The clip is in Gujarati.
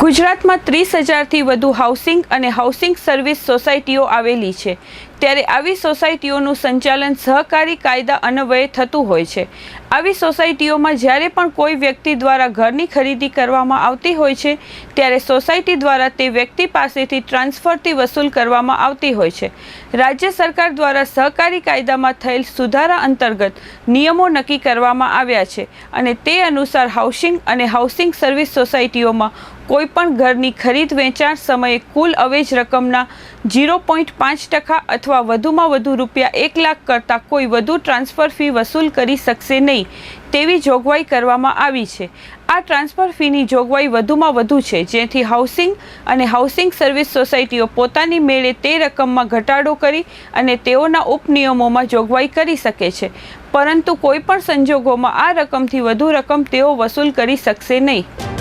ગુજરાતમાં ત્રીસ હજારથી વધુ હાઉસિંગ અને હાઉસિંગ સર્વિસ સોસાયટીઓ આવેલી છે. ત્યારે આવી સોસાયટીઓનું સંચાલન સહકારી કાયદા અન્વયે થતું હોય છે. આવી સોસાયટીઓમાં જ્યારે પણ કોઈ વ્યક્તિ દ્વારા ઘરની ખરીદી કરવામાં આવતી હોય છે, ત્યારે સોસાયટી દ્વારા તે વ્યક્તિ પાસેથી ટ્રાન્સફરથી વસૂલ કરવામાં આવતી હોય છે. રાજ્ય સરકાર દ્વારા સહકારી કાયદામાં થયેલ સુધારા અંતર્ગત નિયમો નક્કી કરવામાં આવ્યા છે અને તે અનુસાર હાઉસિંગ અને હાઉસિંગ સર્વિસ સોસાયટીઓમાં કોઈપણ ઘરની ખરીદ વેચાણ સમયે કુલ અવેજ રકમના ઝીરો પોઈન્ટ પાંચ ટકા અથવા વધુમાં વધુ રૂપિયા એક લાખ કરતાં કોઈ વધુ ટ્રાન્સફર ફી વસૂલ કરી શકશે નહીં. તેવી જોગવાઈ કરવામાં આવી છે. આ ટ્રાન્સફર ફીની જોગવાઈ વધુમાં વધુ છે. જેથી હાઉસિંગ અને હાઉસિંગ સર્વિસ સોસાયટીઓ પોતાની મેળે તે રકમમાં ઘટાડો કરી અને તેઓના ઉપનિયમોમાં જોગવાઈ કરી શકે છે. પરંતુ કોઈપણ સંજોગોમાં આ રકમથી વધુ રકમ તેઓ વસૂલ કરી શકશે નહીં.